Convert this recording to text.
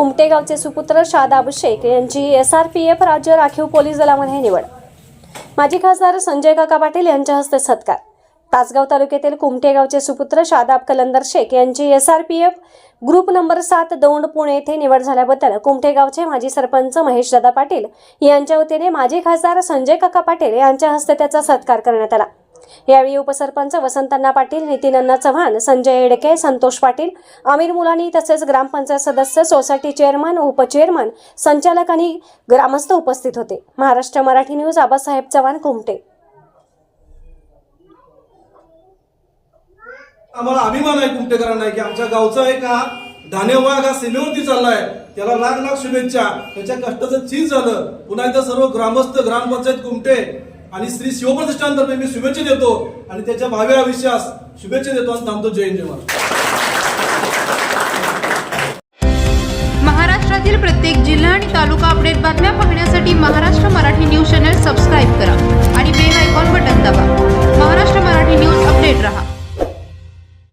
कुमटेगावचे सुपुत्र शादाब शेख यांची S R P F राज्य राखीव पोलीस दलामध्ये निवड. माजी खासदार संजय काका पाटील यांच्या हस्ते सत्कार. तासगाव तालुक्यातील कुमटेगावचे सुपुत्र शादाब कलंदर शेख यांची S R P F group number सात दौंड पुणे येथे निवड झाल्याबद्दल कुमटेगावचे माजी सरपंच महेशदादा पाटील यांच्या वतीने माजी खासदार संजय काका पाटील यांच्या हस्ते त्याचा सत्कार करण्यात आला. यावेळी उपसरपंच वसंतांना पाटील नितीनन्ना चव्हाण संजय येडके संतोष पाटील अमीर मुलानी तसेच ग्रामपंचायत सदस्य सोसायटी चेअरमन उपचेअरमन संचालक आणि ग्रामस्थ उपस्थित होते. महाराष्ट्र मराठी न्यूज आबासाहेब चव्हाण कुमटे. आम्हाला अभिमान आहे कुमटेकरांना की आमच्या गावचा एक हा धान्यवाग हा सीमेवरती चाललाय. त्याला लाख लाख शुभेच्छा. त्याच्या कष्टाचं चीज झालं. पुन्हा एकदा सर्व ग्रामस्थ ग्रामपंचायत कुमटे आणि श्री शिवप्रतिष्ठानतर्फे मी शुभेच्छा देतो आणि त्याच्या भाव्या आयुष्यास शुभेच्छा देतो आणि थांबतो. जय जय महाराष्ट्रातील प्रत्येक जिल्हा आणि तालुका अपडेट बातम्या पाहण्यासाठी महाराष्ट्र मराठी न्यूज चॅनल